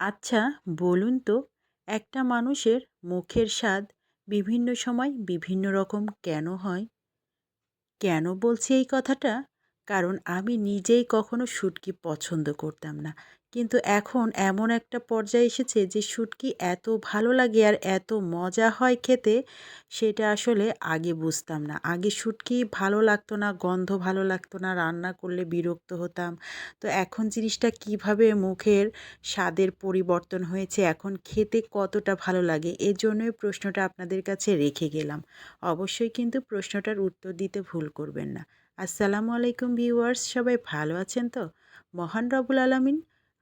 আচ্ছা বলুন তো, একটা মানুষের মুখের স্বাদ বিভিন্ন সময় বিভিন্ন রকম কেন হয়? কেন বলছি এই কথাটা? কারণ আমি নিজেই কখনো শুটকি পছন্দ করতাম না। কিন্তু এখন এমন একটা পর্যায়ে এসেছে যে শুটকি এত ভালো লাগে আর এত মজা হয় খেতে, সেটা আসলে আগে বুঝতাম না। আগে শুটকি ভালো লাগতো না, গন্ধ ভালো লাগতো না, রান্না করলে বিরক্ত হতাম। তো এখন জিনিসটা কীভাবে মুখের স্বাদের পরিবর্তন হয়েছে, এখন খেতে কতটা ভালো লাগে, এর জন্যই প্রশ্নটা আপনাদের কাছে রেখে গেলাম। অবশ্যই কিন্তু প্রশ্নটার উত্তর দিতে ভুল করবেন না। আসসালামু আলাইকুম ভিউয়ার্স, সবাই ভালো আছেন তো? মহান রবুল আলমিন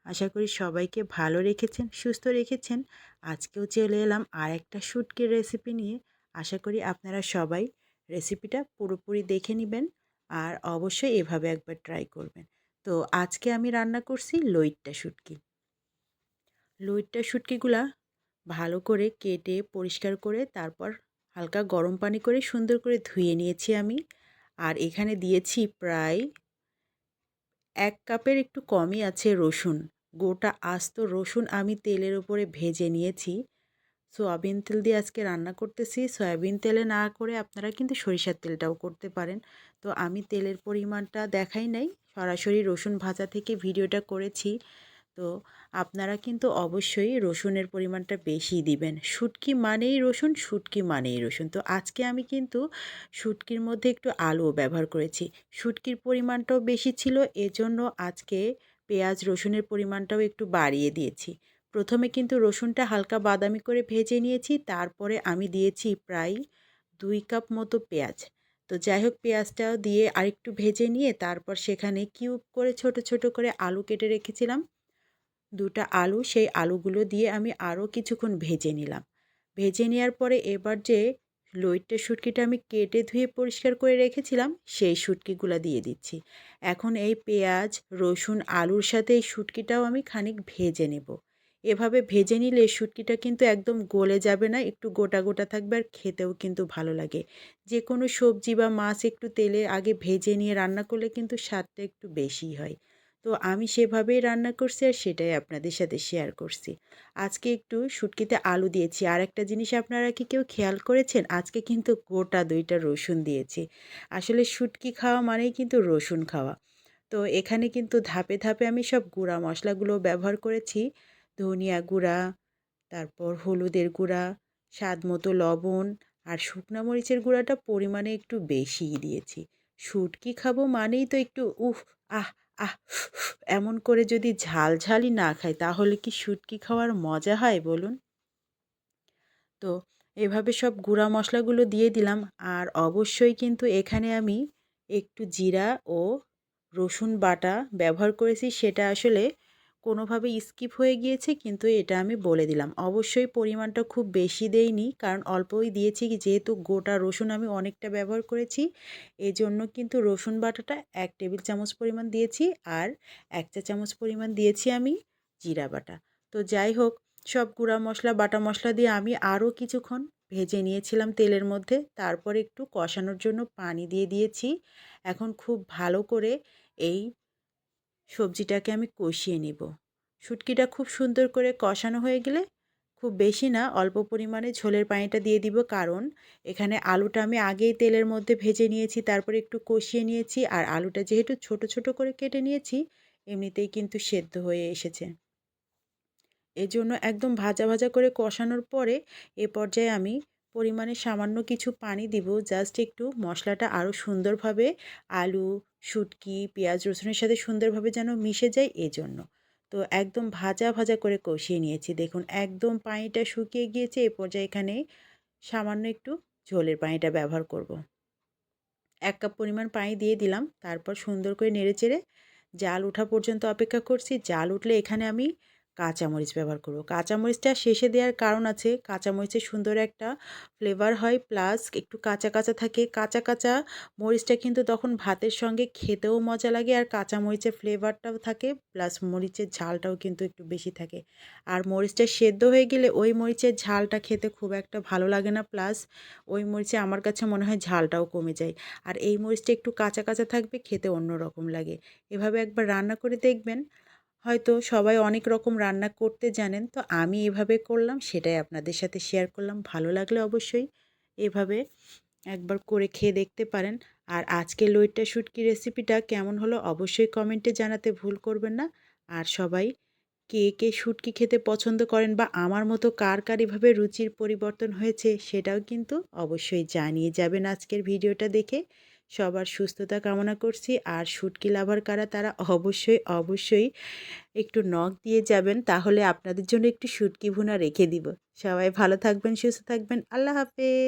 আশা করি সবাইকে ভালো রেখেছেন, সুস্থ রেখেছেন। আজকেও চলে এলাম আর একটা শুটকির রেসিপি নিয়ে। আশা করি আপনারা সবাই রেসিপিটা পুরোপুরি দেখে নেবেন আর অবশ্যই এভাবে একবার ট্রাই করবেন। তো আজকে আমি রান্না করছি লইট্টা শুটকি। লইট্টা শুটকিগুলা ভালো করে কেটে, পরিষ্কার করে, তারপর হালকা গরম পানি করে সুন্দর করে ধুয়ে নিয়েছি আমি। আর এখানে দিয়েছি প্রায় এক কাপের একটু কমই আছে রসুন। গোটা আস্ত রসুন আমি তেলের উপরে ভেজে নিয়েছি। সয়াবিন তেল দিয়ে আজকে রান্না করতেছি। সয়াবিন তেলে না করে আপনারা কিন্তু সরিষার তেলটাও করতে পারেন। তো আমি তেলের পরিমাণটা দেখাই নাই। সরাসরি রসুন ভাজা থেকে ভিডিওটা করেছি। তো আপনারা কিন্তু অবশ্যই রসুনের পরিমাণটা বেশি দিবেন। শুটকি মানেই রসুন, শুটকি মানেই রসুন। তো আজকে আমি কিন্তু শুটকির মধ্যে একটু আলুও ব্যবহার করেছি। শুটকির পরিমাণটাও বেশি ছিল। এজন্য আজকে পেঁয়াজ রসুনের পরিমাণটাও একটু বাড়িয়ে দিয়েছি। প্রথমে কিন্তু রসুনটা হালকা বাদামি করে ভেজে নিয়েছি, তারপরে আমি দিয়েছি প্রায় দুই কাপ মতো পেঁয়াজ। তো যাই হোক পেঁয়াজটাও দিয়ে আরেকটু ভেজে নিয়ে তারপর সেখানে কিউব করে ছোট ছোট করে আলু কেটে রেখেছিলাম। দুটা আলু, সেই আলুগুলো দিয়ে আমি আরও কিছুক্ষণ ভেজে নিলাম। ভেজে নেওয়ার পরে এবার যে লইট্টা শুটকিটা আমি কেটে ধুয়ে পরিষ্কার করে রেখেছিলাম, সেই শুটকিগুলো দিয়ে দিচ্ছি। এখন এই পেঁয়াজ, রসুন, আলুর সাথে এই শুটকিটাও আমি খানিক ভেজে নেব। এভাবে ভেজে নিলে শুটকিটা কিন্তু একদম গলে যাবে না, একটু গোটা গোটা থাকবে আর খেতেও কিন্তু ভালো লাগে। যে কোনো সবজি বা মাছ একটু তেলে আগে ভেজে নিয়ে রান্না করলে কিন্তু স্বাদটা একটু বেশি হয়। তো আমি সেভাবেই রান্না করছি আর সেটাই আপনাদের সাথে শেয়ার করছি। আজকে একটু শুটকিতে আলু দিয়েছি। আর একটা জিনিস আপনারা কি কেউ খেয়াল করেছেন? আজকে কিন্তু গোটা দুইটা রসুন দিয়েছি। আসলে শুটকি খাওয়া মানেই কিন্তু রসুন খাওয়া। তো এখানে কিন্তু ধাপে ধাপে আমি সব গুঁড়া মশলাগুলো ব্যবহার করেছি। ধনিয়া গুঁড়া, তারপর হলুদের গুঁড়া, স্বাদ মতো লবণ আর শুকনা মরিচের গুঁড়াটা পরিমাণে একটু বেশিই দিয়েছি। শুটকি খাব মানেই তো একটু, উফ, আহ আহ, এমন করে যদি ঝাল ঝালই না খাই, তাহলে কি শুটকি খাওয়ার মজা হয় বলুন? তো এভাবে সব গুঁড়া মশলাগুলো দিয়ে দিলাম। আর অবশ্যই কিন্তু এখানে আমি একটু জিরা ও রসুন বাটা ব্যবহার করেছি। সেটা আসলে কোনোভাবে স্কিপ হয়ে গিয়েছে, কিন্তু এটা আমি বলে দিলাম। অবশ্যই পরিমাণটা খুব বেশি দেইনি, কারণ অল্পই দিয়েছি, যেহেতু গোটা রসুন আমি অনেকটা ব্যবহার করেছি এই জন্য কিন্তু রসুন বাটাটা এক টেবিল চামচ পরিমাণ দিয়েছি আর এক চা চামচ পরিমাণ দিয়েছি আমি জিরা বাটা। তো যাই হোক, সব গুঁড়া মশলা, বাটা মশলা দিয়ে আমি আরও কিছুক্ষণ ভেজে নিয়েছিলাম তেলের মধ্যে, তারপর একটু কষানোর জন্য পানি দিয়ে দিয়েছি। এখন খুব ভালো করে এই সবজিটাকে আমি কষিয়ে নেব। শুটকিটা খুব সুন্দর করে কষানো হয়ে গেলে খুব বেশি না, অল্প পরিমাণে ঝোলের পানিটা দিয়ে দিব। কারণ এখানে আলুটা আমি আগেই তেলের মধ্যে ভেজে নিয়েছি, তারপর একটু কষিয়ে নিয়েছি আর আলুটা যেহেতু ছোট ছোট করে কেটে নিয়েছি, এমনিতেই কিন্তু সেদ্ধ হয়ে এসেছে। এজন্য একদম ভাজা ভাজা করে কষানোর পরে এ পর্যায়ে আমি পরিমাণে সামান্য কিছু পানি দিব জাস্ট একটু মশলাটা আরও সুন্দরভাবে আলু, শুটকি, পেঁয়াজ, রসুনের সাথে সুন্দরভাবে যেন মিশে যায় এজন্য। তো একদম ভাজা ভাজা করে কষিয়ে নিয়েছি। দেখুন, একদম পানিটা শুকিয়ে গিয়েছে, এ পর্যায়ে এখানে সামান্য একটু ঝোলের পানিটা ব্যবহার করব। এক কাপ পরিমাণ পানি দিয়ে দিলাম, তারপর সুন্দর করে নেড়ে চেড়ে জাল ওঠা পর্যন্ত অপেক্ষা করছি। জাল উঠলে এখানে আমি কাঁচামরিচ ব্যবহার করব। কাঁচামরিচটা শেষে দেওয়ার কারণ আছে, কাঁচামরিচের সুন্দর একটা ফ্লেভার হয় প্লাস একটু কাঁচা কাঁচা থাকে। কাঁচা কাঁচা মরিচটা কিন্তু তখন ভাতের সঙ্গে খেতেও মজা লাগে আর কাঁচামরিচের ফ্লেভারটাও থাকে প্লাস মরিচের ঝালটাও কিন্তু একটু বেশি থাকে। আর মরিচটা সেদ্ধ হয়ে গেলে ওই মরিচের ঝালটা খেতে খুব একটা ভালো লাগে না প্লাস ওই মরিচে আমার কাছে মনে হয় ঝালটাও কমে যায়। আর এই মরিচটা একটু কাঁচা কাঁচা থাকবে, খেতে অন্য রকম লাগে। এভাবে একবার রান্না করে দেখবেন। হয়তো সবাই অনেক রকম রান্না করতে জানেন। তো আমি এভাবে করলাম, সেটাই আপনাদের সাথে শেয়ার করলাম। ভালো লাগলে অবশ্যই এভাবে একবার করে খেয়ে দেখতে পারেন। আর আজকে লইট্টা শুটকি রেসিপিটা কেমন হলো অবশ্যই কমেন্টে জানাতে ভুল করবেন না। আর সবাই কে কে শুটকি খেতে পছন্দ করেন বা আমার মতো কার কার এভাবে রুচির পরিবর্তন হয়েছে, সেটাও কিন্তু অবশ্যই জানিয়ে যাবেন আজকের ভিডিওটা দেখে। সবার সুস্থতা কামনা করছি। আর শুটকি লাভার কারা, তারা অবশ্যই অবশ্যই একটু নখ দিয়ে যাবেন। তাহলে আপনাদের জন্য একটু শুটকি ভুনা রেখে দিব। সবাই ভালো থাকবেন, সুস্থ থাকবেন। আল্লাহ হাফেজ।